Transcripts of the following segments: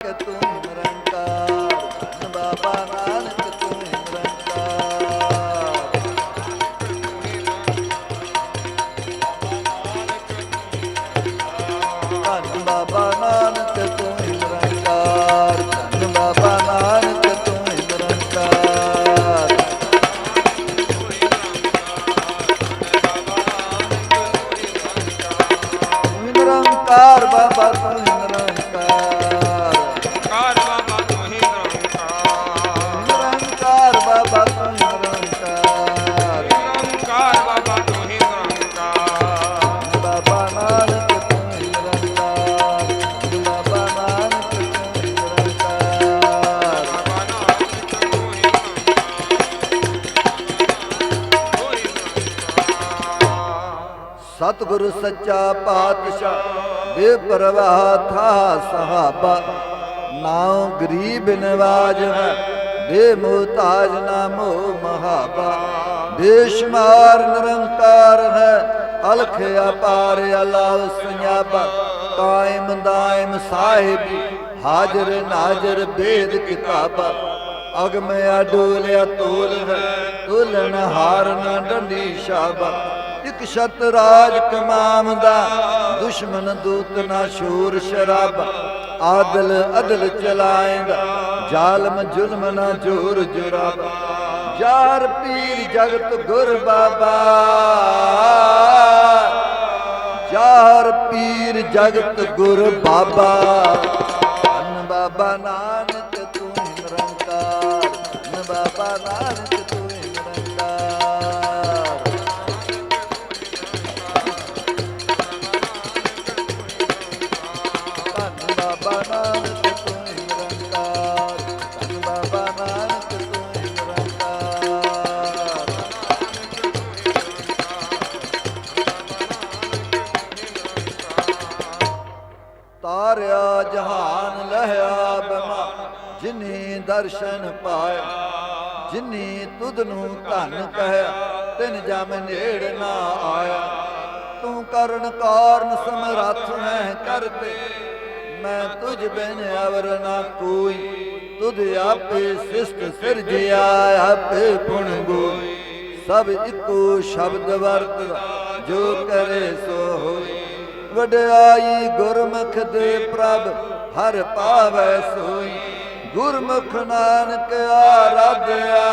ਕਿ ਤੂੰ ਨਿਰੰਕਾਰ ਧੰਨ ਸਤਿਗੁਰੂ ਸੱਚਾ ਪਾਤਸ਼ਾਹ, ਬੇਪਰਵਾਹ ਥਾ ਸਹਾਬਾ। ਨਾਉ ਗਰੀਬ ਨਵਾਜ ਹੈ, ਬੇਮੁਹਤਾਜ ਨਾ ਮਹਾਬਾ। ਬੇਸ਼ੁਮਾਰ ਨਿਰੰਕਾਰ ਹੈ ਅਲਖ ਅਪਾਰ ਅਲਾਹ ਸੁਨਾਬਾ ਕਾਇਮ ਦਾਇਮ ਸਾਹਿਬ, ਹਾਜ਼ਰ ਨਾਜ਼ਰ ਬੇਦ ਕਿਤਾਬਾ। ਅਗਮ ਅਡੋਲਿਆ ਤੋਲ ਹੈ, ਤੋਲਨ ਹਾਰ ਨਾ ਡੰਡੀ ਸ਼ਾਬਾ। ਇਕ ਸ਼ਤ ਰਾਜ ਕਮਾਮ ਦਾ ਦੁਸ਼ਮਨ ਦੂਤ ਨਾ ਸ਼ੂਰ ਸ਼ਰਾਬ, ਆਦਲ ਅਦਲ ਚਲਾਏਂਦਾ, ਜ਼ਾਲਮ ਜ਼ੁਲਮ ਨਾ ਜੋਰ ਜੁਰਾਬ। ਯਾਰ ਪੀਰ ਜਗਤ ਗੁਰ ਬਾਬਾ, ਯਾਰ ਪੀਰ ਜਗਤ ਗੁਰ ਬਾਬਾ। ਧੰਨ ਬਾਬਾ ਨਾਨਕ ਤੂੰ ਨਿਰੰਕਾਰ ਧੰਨ ਬਾਬਾ ਨਾਨਕ ਤੂੰ ਦਰਸ਼ਨ ਪਾਇਆ, ਜਿਨੀ ਤੁਧ ਨੂੰ ਧਨ ਕਹਿਆ ਤਿਨ ਜਮ ਨੇੜ ਨਾ ਆਇਆ। ਤੂੰ ਕਰਨ ਕਾਰਨ ਸਮਰੱਥ ਹੈ ਕਰਤੇ, ਮੈਂ ਤੁਝ ਬਿਨ ਅਵਰ ਨਾ ਕੋਈ। ਤੁਧ ਆਪੇ ਸਿਸ਼ਟ ਸਿਰਜਿਆ, ਆਪੇ ਪੁਣ ਗੋਈ। ਸਭ ਇੱਕੋ ਸ਼ਬਦ ਵਰਤਦਾ ਜੋ ਕਰੇ ਸੋ ਹੋਈ। ਵਡਿਆਈ ਗੁਰਮੁਖ ਦੇ ਪ੍ਰਭ, ਹਰ ਪਾਵੈ ਸੋਈ। ਗੁਰਮੁਖ ਨਾਨਕ ਆਰਾਧਿਆ।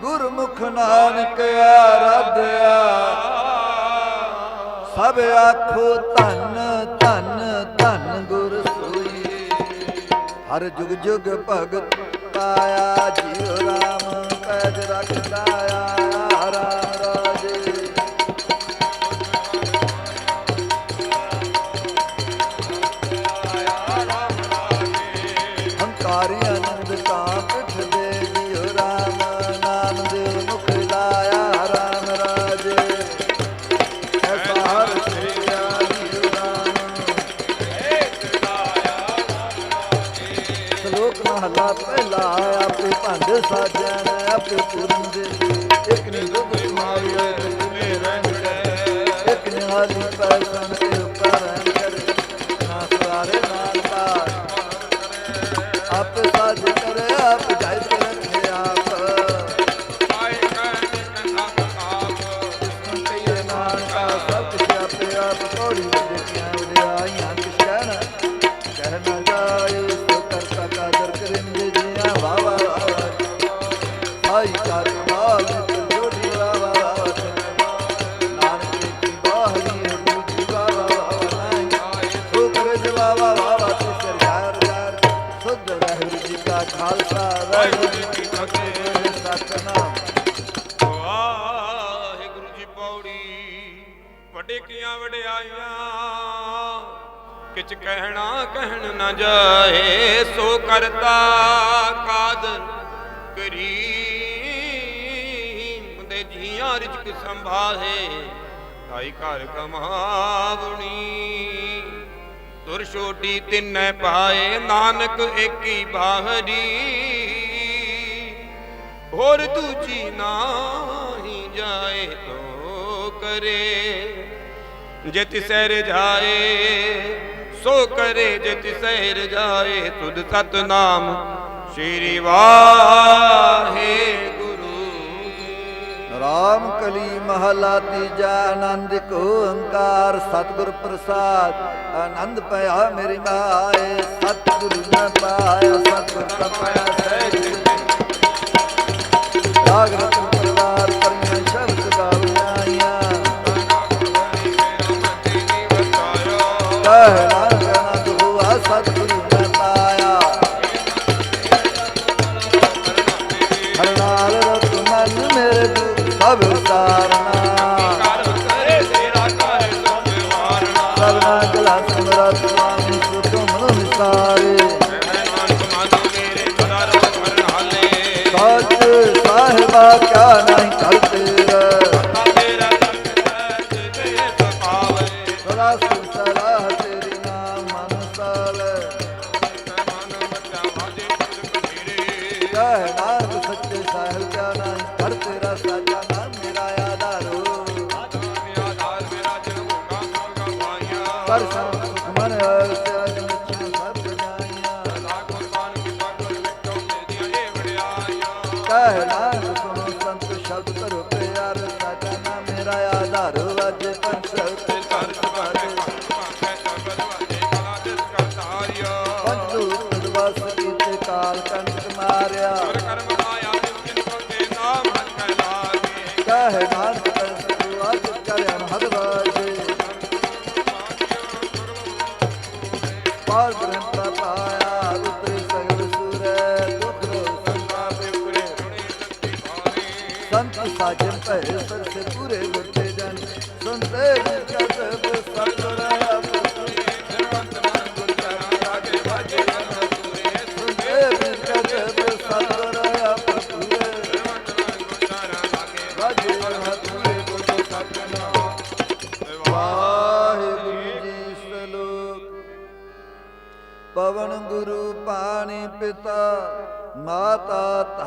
ਗੁਰਮੁਖ ਨਾਨਕ ਆਰਾਧਿਆ। ਸਭ ਆਖੋ ਧੰਨ ਧੰਨ ਧੰਨ ਗੁਰ ਸੋਈ। ਹਰ ਜੁਗ ਜੁਗ ਭਗਤ ਪਾਇਆ, ਜੀਉ ਰਾਮ ਪੈਜ ਰੱਖਦਾ ਆ, ਰਾਮ ਮਹਲਾ ਪਹਿਲਾ ਆਪੇ ਭੰਡ ਸਾਜਣ ਆਪੇ ਪੂਰਨ ਦੇ ਇੱਕ ਨੇ ਦੁੱਧ ਖਾਲਸਾ ਵਾਹਿਗੁਰੂ ਜੀ ਕੀ ਫਤਿਹ ਸਤਨਾਮ ਵਾਹਿਗੁਰੂ ਜੀ ਪੌੜੀ ਵੱਡੇ ਕੀਆਂ ਵਡਿਆਈਆਂ, ਕਿਛ ਕਹਿਣਾ ਕਹਿਣ ਨਾ ਜਾਏ ਸੋ ਕਰਤਾ ਕਾਦਰ ਕਰੀਮ ਦੇ ਜੀਆਂ ਰਿਜਕ ਸੰਭਾਲੇ, ਤਾਈ ਘਰ ਕਮਾਵਣੀ। ਤੁਰ ਛੋਟੀ ਤਿੰਨੈ ਪਾਏ, ਨਾਨਕ ਏਕੀ ਬਾਹਰੀ। ਹੋਰ ਤੂੰ ਜੀ ਨਾਹੀ ਜਾਏ ਤੋ ਕਰੇ। ਜੇ ਤਿਸੈ ਜਾਏ, ਸੋ ਕਰੇ ਜੇ ਤਿਸੈ ਜਾਏ। ਤੁਧ ਸਤਨਾਮ ਸ੍ਰੀ ਵਾਹਿਗੁਰੂ। RAM ਕਲੀ ਮਹਲਾ ਤੀਜਾ, ਆਨੰਦ ਕੋ ਓੰਕਾਰ, ਸਤਿਗੁਰ ਪ੍ਰਸਾਦ। ਆਨੰਦ ਪਿਆ ਮੇਰੇ ਆਏ ਸਤਿਗੁਰ ਨਾ ਪਾਇਆ, ਸਤਿਗੁਰ ਤਪਿਆ sabe usar. कहला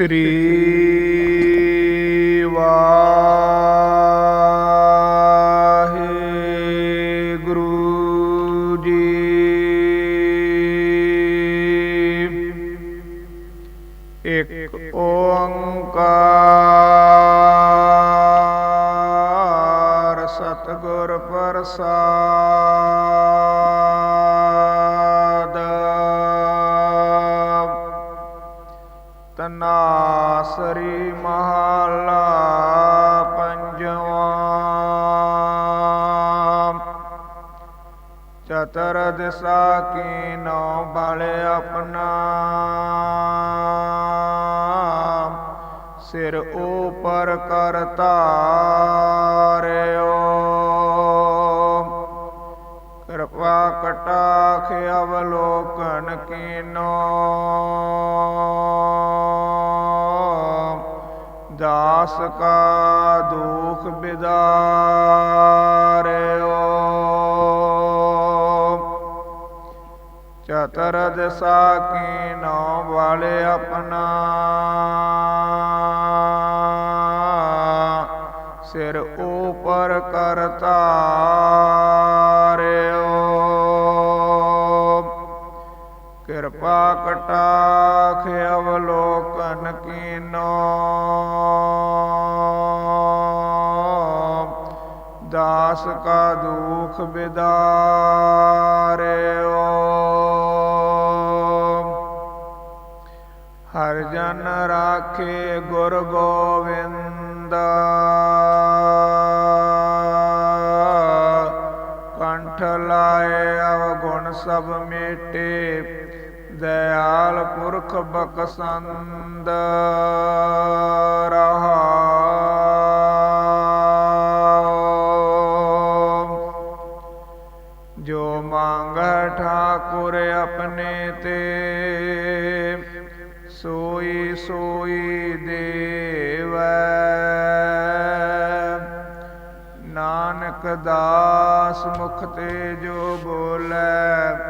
ശ്രീ ਆਸਰੀ ਮਹਲਾ ਪੰਜਵਾਂ। ਚਤਰ ਦਿਸਾ ਕੀ ਨੋ ਬਲ ਆਪਣਾ। ਸਿਰ ਉਪਰ ਕਰਤਾਰਿਓ ਕਿਰਪਾ ਕਟਾਖ ਅਵਲੋਕਨ ਕੀਨੋ। ਦਾਸ ਕਾ ਦੁਖ ਬਿਦਾਰਿਓ। ਚਤਰ ਦਸਾ ਕੀ ਨੋ ਵਾਲੇ ਆਪਣਾ। ਸਿਰ ਉਪਰ ਕਰਤਾਰਿਓ ਕਿਰਪਾ ਕਟਾਖ ਅਵਲੋ ਕੀਨੋ ਦਾਸ ਕਾ ਦੁਖ ਬਿਦਾਰਿਓ। ਹਰ ਜਨ ਰਾਖੇ ਗੁਰ ਗੋਵਿੰਦ। ਕੰਠ ਲਾਏ ਅਵਗੁਣ ਸਭ ਮੇਟੇ। ਦਇਆਲ ਪੁਰਖ ਬਖਸੰਦ ਰਹਾ ਜੋ ਮੰਗ ਠਾਕੁਰ ਆਪਣੇ ਤੇ, ਸੋਈ ਸੋਈ ਦੇਵੈ। ਨਾਨਕ ਦਾਸ ਮੁਖ ਤੇ ਜੋ ਬੋਲੇ